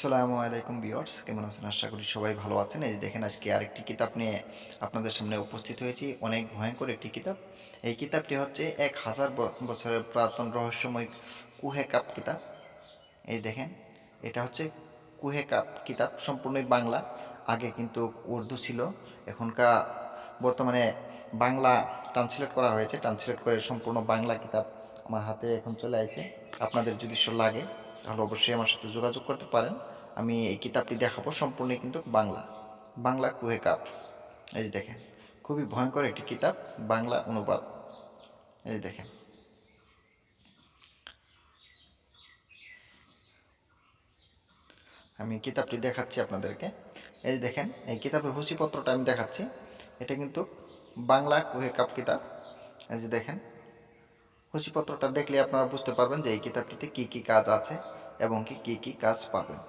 আসসালামু আলাইকুম বিয়ার্স কেমন আছেন? আশা করি সবাই ভালো আছেন। এই দেখেন, আজকে আরেকটি কিতাব নিয়ে আপনাদের সামনে উপস্থিত হয়েছি। অনেক ভয়ঙ্কর একটি কিতাব। এই কিতাবটি হচ্ছে এক হাজার বছরের পুরাতন রহস্যময় কুহে কাপ কিতাব। এই দেখেন, এটা হচ্ছে কুহে কাপ কিতাব। সম্পূর্ণই বাংলা। আগে কিন্তু উর্দু ছিল। এখনকার বর্তমানে বাংলা ট্রান্সলেট করা হয়েছে। ট্রান্সলেট করে সম্পূর্ণ বাংলা কিতাব আমার হাতে এখন চলে আসে। আপনাদের যদি লাগে, তাহলে অবশ্যই আমার সাথে যোগাযোগ করতে পারেন। আমি এই কিতাবটি দেখাবো সম্পূর্ণ কিন্তু বাংলা। বাংলা কুহে কাপ। এই যে দেখেন, খুবই ভয়ঙ্কর একটি কিতাব, বাংলা অনুবাদ। এই যে দেখেন। আমি কিতাবটি দেখাচ্ছি আপনাদেরকে। এই যে দেখেন, এই কিতাবের সূচিপত্রটা আমি দেখাচ্ছি। এটা কিন্তু বাংলা কুহে কাপ কিতাব। এই যে দেখেন, সূচিপত্রটা দেখলে আপনারা বুঝতে পারবেন যে এই কিতাবটিতে কি কি কাজ আছে এবং কি কি কাজ পাবেন।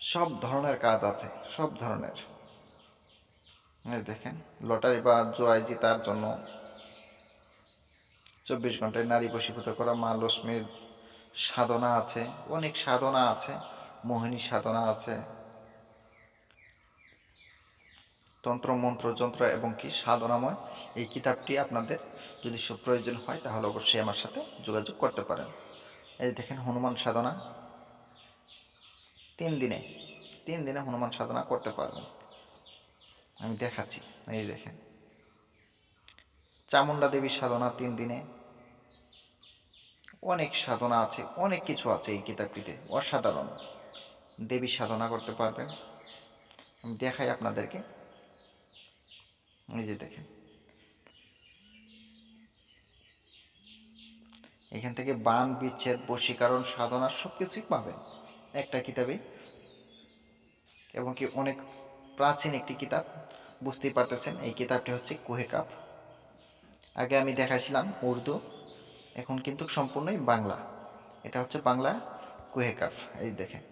সব ধরনের কাজ আছে, সব ধরনের। দেখেন, লটারি বা জয় জিতার জন্য চব্বিশ ঘন্টায় নারী বশীভূত করা মা লক্ষ্মীর সাধনা আছে, অনেক সাধনা আছে, মোহিনী সাধনা আছে। তন্ত্র, মন্ত্র, যন্ত্র এবং কি সাধনাময় এই কিতাবটি আপনাদের যদি সব প্রয়োজন হয় তাহলে অবশ্যই আমার সাথে যোগাযোগ করতে পারেন। এই দেখেন, হনুমান সাধনা। তিন দিনে তিন দিনে হনুমান সাধনা করতে পারবেন। আমি দেখাচ্ছি, এই দেখেন। চামুন্ডা দেবীর সাধনা তিন দিনে। অনেক সাধনা আছে, অনেক কিছু আছে এই কিতাবটিতে, অসাধারণ। দেবী সাধনা করতে পারবেন। আমি দেখাই আপনাদেরকে। এই যে দেখেন। এখান থেকে বান, বিচ্ছেদ, বশীকরণ, সাধনা সব কিছুই পাবেন। একটা কিতাবে এবং কি অনেক প্রাচীন একটি কিতাব। বুঝতেই পারতেছেন, এই কিতাবটি হচ্ছে কুহে কাপ। আগে আমি দেখাইছিলাম উর্দু, এখন কিন্তু সম্পূর্ণই বাংলা। এটা হচ্ছে বাংলা কুহে কাপ। এই দেখেন,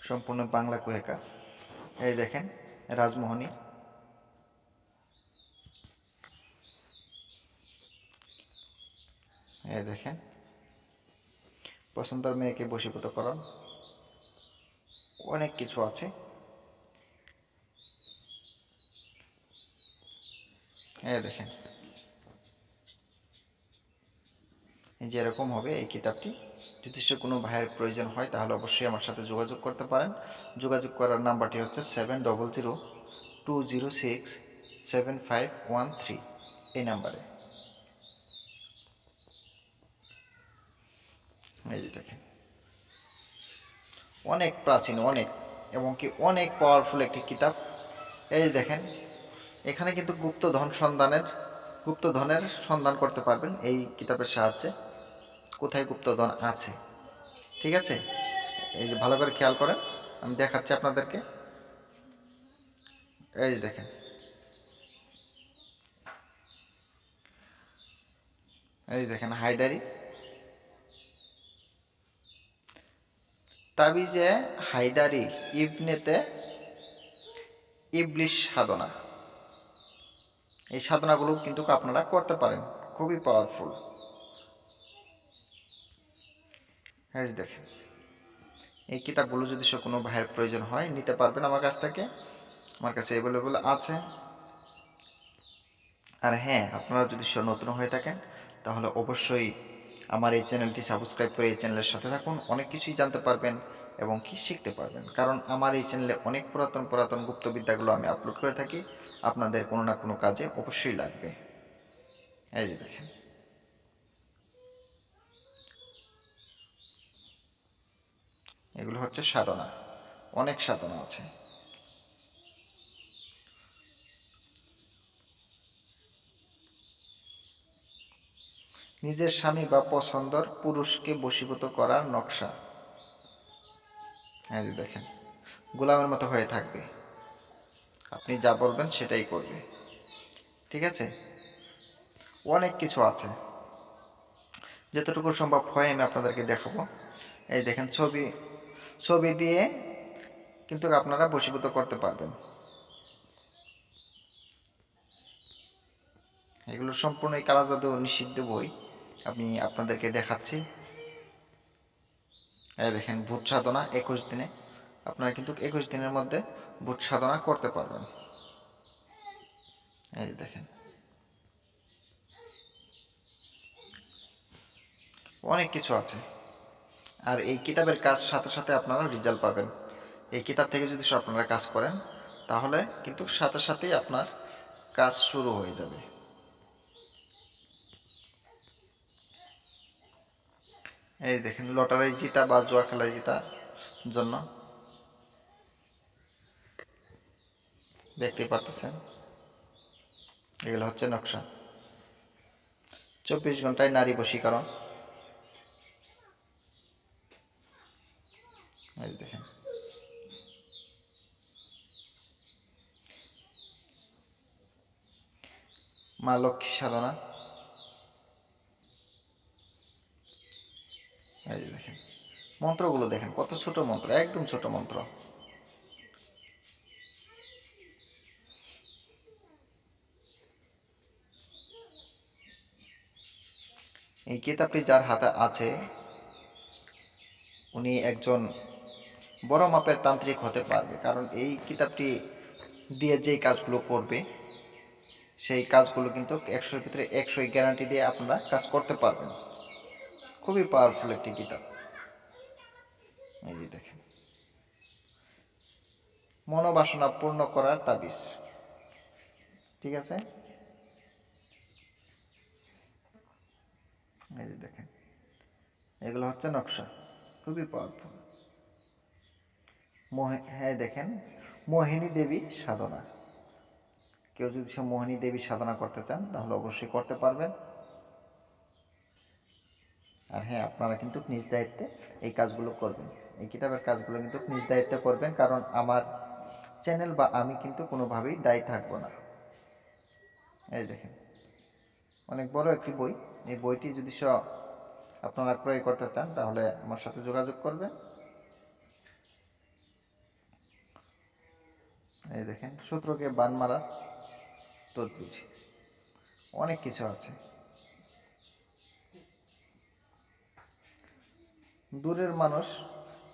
সম্পূর্ণ বাংলা কুহে কাপ। এই দেখেন, রাজমোহনী। এই দেখেন পছন্দের মেয়েকে বশীভূত করান। অনেক কিছু আছে। এই দেখেন। এই যে এরকম হবে এই কিতাবটি। সে কোনো ভাইয়ের প্রয়োজন হয়, তাহলে অবশ্যই আমার সাথে যোগাযোগ করতে পারেন। যোগাযোগ করার নাম্বারটি হচ্ছে seven double zero two zero six seven five one three এই নাম্বারে। এই যে দেখেন। অনেক প্রাচীন, অনেক, এবং কি অনেক পাওয়ারফুল একটি কিতাব। এই যে দেখেন, এখানে কিন্তু গুপ্ত ধন সন্ধানের গুপ্ত ধনের সন্ধান করতে পারবেন এই কিতাবের সাহায্যে। কোথায় গুপ্ত ধন আছে? ঠিক আছে? এই যে ভালো করে খেয়াল করেন, আমি দেখাচ্ছি আপনাদেরকে। এই যে দেখেন। এই দেখেন, হায়দারি। তাবিজে হায়দারি ইবনেতে ইবলিশ সাধনা। এই সাধনাগুলো কিন্তু আপনারা করতে পারেন, খুবই পাওয়ারফুল দেখেন, এই কিতাবগুলো যদি সে কোনো ভাইয়ের প্রয়োজন হয়, নিতে পারবেন আমার কাছ থেকে। আমার কাছে অ্যাভেলেবল আছে। আর হ্যাঁ আপনারা যদি সে নতুন হয়ে থাকেন, তাহলে অবশ্যই আমার এই চ্যানেলটি সাবস্ক্রাইব করে এই চ্যানেলের সাথে থাকুন, অনেক কিছুই জানতে পারবেন এবং কি শিখতে পারবেন। কারণ আমার এই চ্যানেলে অনেক পুরাতন পুরাতন গুপ্তবিদ্যাগুলো আমি আপলোড করে থাকি, আপনাদের কোনো না কোনো কাজে অবশ্যই লাগবে। এই যে দেখেন। এগুলো হচ্ছে সাধনা, অনেক সাধনা আছে। নিজের স্বামী বা পছন্দর পুরুষকে বশীভূত করার নকশা। হ্যাঁ দেখেন, গোলামের মতো হয়ে থাকবে। আপনি যা বলবেন সেটাই করবে। ঠিক আছে? অনেক কিছু আছে। যতটুকু সম্ভব হয় আমি আপনাদেরকে দেখাবো। এই দেখেন, ছবি ছবি দিয়ে কিন্তু আপনারা বশীভূত করতে পারবেন। এগুলো সম্পূর্ণ এই কালা জাদু নিষিদ্ধ বই। আমি আপনাদেরকে দেখাচ্ছি। এই দেখেন, ভূত সাধনা একুশ দিনে। আপনারা কিন্তু একুশ দিনের মধ্যে ভূত সাধনা করতে পারবেন। এই দেখেন। অনেক কিছু আছে। আর এই কিতাবের কাজ সাথে সাথে আপনারা রেজাল্ট পাবেন। এই কিতাব থেকে যদি আপনারা কাজ করেন, তাহলে কিন্তু সাথে সাথেই আপনার কাজ শুরু হয়ে যাবে। এই দেখেন, লটারি জিতা বা জুয়া খেলায় জিতা জন্য। দেখতে পারতেছেন, এগুলো হচ্ছে নকশা। চব্বিশ ঘন্টায় নারী বশীকরণ। এই দেখেন। মা লক্ষ্মী সাধনা এই যে দেখেন মন্ত্রগুলো দেখেন, কত ছোট মন্ত্র, একদম ছোট মন্ত্র। এই কিতাবটি যার হাতে আছে, উনি একজন বড় মাপের তান্ত্রিক হতে পারবে, কারণ এই কিতাবটি দিয়ে যেই কাজগুলো করবে, সেই কাজগুলো কিন্তু একশোর ভিতরে একশোই গ্যারান্টি দিয়ে আপনারা কাজ করতে পারবেন। খুবই পাওয়ারফুল একটি কিতাব। এই যে দেখেন। মনোবাসনা পূর্ণ করার তাবিজ। ঠিক আছে? এই যে দেখেন। এগুলো হচ্ছে নকশা। খুবই পাওয়ারফুল হ্যাঁ দেখেন। মোহিনী দেবী সাধনা। কেউ যদি সে মোহিনী দেবী সাধনা করতে চান, তাহলে অবশ্যই করতে পারবেন। আর হ্যাঁ আপনারা কিন্তু নিজ দায়িত্বে এই কাজগুলো করবেন। এই কিতাবের কাজগুলো কিন্তু নিজ দায়িত্বে করবেন, কারণ আমার চ্যানেল বা আমি কিন্তু কোনোভাবেই দায়ী থাকব না। এই দেখেন, অনেক বড় একটি বই। এই বইটি যদি স, আপনারা ক্রয় করতে চান, তাহলে আমার সাথে যোগাযোগ করবেন। এই দেখেন সূত্রকে বান মারার তদ্বির। অনেক কিছু আছে। দূরের মানুষ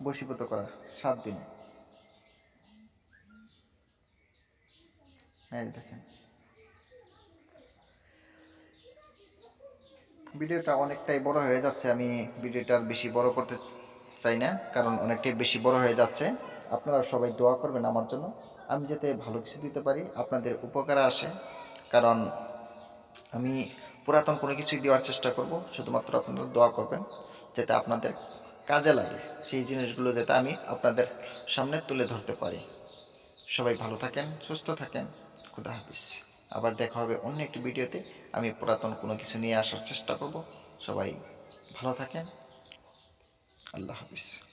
বশীভূত করা, সাত দিনে। এই দেখেন। ভিডিওটা অনেকটাই বড় হয়ে যাচ্ছে। আমি ভিডিওটা বেশি বড় করতে চাই না, কারণ অনেকটাই বেশি বড় হয়ে যাচ্ছে। আপনারা সবাই দোয়া করবেন আমার জন্য। আমি যাতে ভালো কিছু দিতে পারি, আপনাদের উপকারে আসে। কারণ আমি পুরাতন কোনো কিছুই দেওয়ার চেষ্টা করব, শুধুমাত্র আপনারা দোয়া করবেন, যাতে আপনাদের কাজে লাগে সেই জিনিসগুলো যাতে আমি আপনাদের সামনে তুলে ধরতে পারি। সবাই ভালো থাকেন, সুস্থ থাকেন, খুদা হাফিজ। আবার দেখা হবে অন্য একটি ভিডিওতে। আমি পুরাতন কোনো কিছু নিয়ে আসার চেষ্টা করব। সবাই ভালো থাকেন। আল্লাহ হাফিজ।